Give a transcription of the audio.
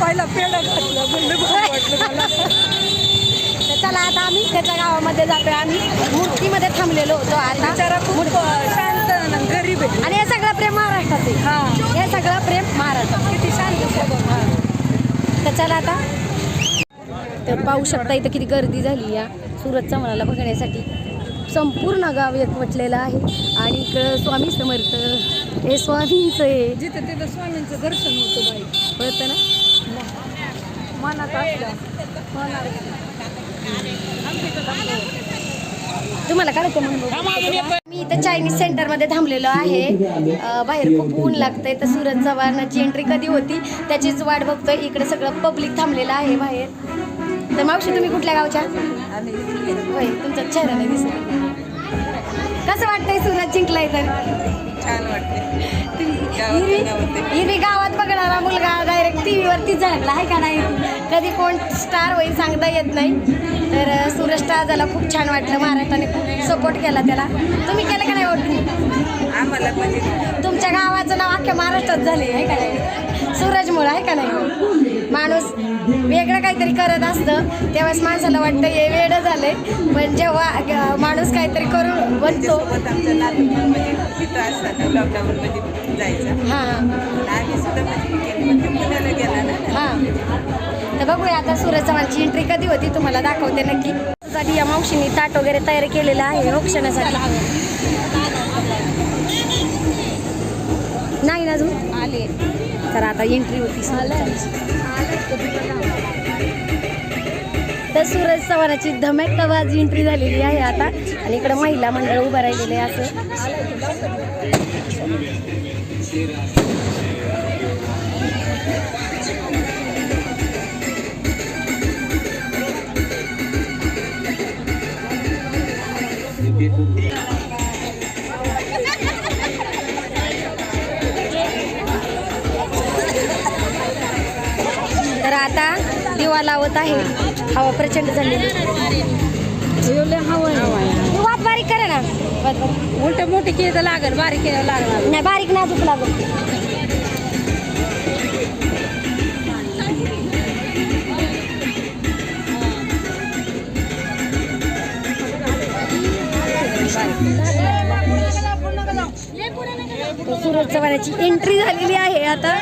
पहिला पेड घातलं. चला आता आम्ही त्याच्या गावामध्ये जातोय. आम्ही मूर्तीमध्ये थांबलेलो होतो आता. बिचारा खूप शांत आणि गरीब आहे. आणि हे सगळं प्रेम महाराष्ट्रात हे. सगळं प्रेम महाराष्ट्रात. किती शांत चला आता. तर पाहू शकता इथं किती गर्दी झाली या सुरतचा मनाला बघण्यासाठी. संपूर्ण गाव एकवटलेलं आहे. आणि इकडं स्वामी समर्थ. हे स्वामींचं आहे. जिथं तिथं स्वामींचं दर्शन होतं बाई. कळतं ना? मनात असलं होणार तुम्हाला म्हणून मी इथं चायनीज सेंटरमध्ये थांबलेलो आहे. बाहेर खूप ऊन लागतंय तर सूरज चव्हाणाची एंट्री कधी होती त्याचीच वाट बघतोय. इकडे सगळं पब्लिक थांबलेलं आहे बाहेर. तर मावशी तुम्ही कुठल्या गावच्या? होय तुमचा चेहरा नाही दिसत. कसं वाटतंय सूरज जिंकलाय तर? छान वाटते हिरवी हिरवी गावात बघणारा मुलगा डायरेक्ट टी व्हीवरती झाला आहे का नाही? कधी कोण स्टार होईल सांगता येत नाही. तर सूरज स्टार झाला खूप छान वाटलं. महाराष्ट्राने खूप सपोर्ट केला त्याला. तुम्ही केलं का नाही वोटिंग? आम्हाला म्हणजे तुमच्या गावाचं नाव अख्ख्या महाराष्ट्रात झाले आहे का नाही? सूरजमुळं आहे का नाही? माणूस वेगळं काहीतरी करत असतं. तेव्हाच माणसाला वाटतं हे वेळं झालंय. पण जेव्हा माणूस काहीतरी करून बनतो. हां. म्हणजे हां. तर बघूया आता सूरज चव्हाणची एंट्री कधी होती तुम्हाला दाखवते नक्की. साठी या मावशीने ताट वगैरे तयार केलेलं आहे औक्षणासाठी नाही ना अजून? आले. तर आता एंट्री होती तर सूरज चव्हाणाची धमाकाबाज एंट्री झालेली आहे आता. आणि इकडे महिला मंडळ उभं राहिलेले आहे असं. दिवा लावत आहे. हवा प्रचंड झालेली. वाद बारीक करा ना. उलट मोठी केलं तर लागल बारीक केलं लागणार. नाही बारीक नाजूक लागत. सूरज चव्हाणाची एंट्री झालेली आहे आता.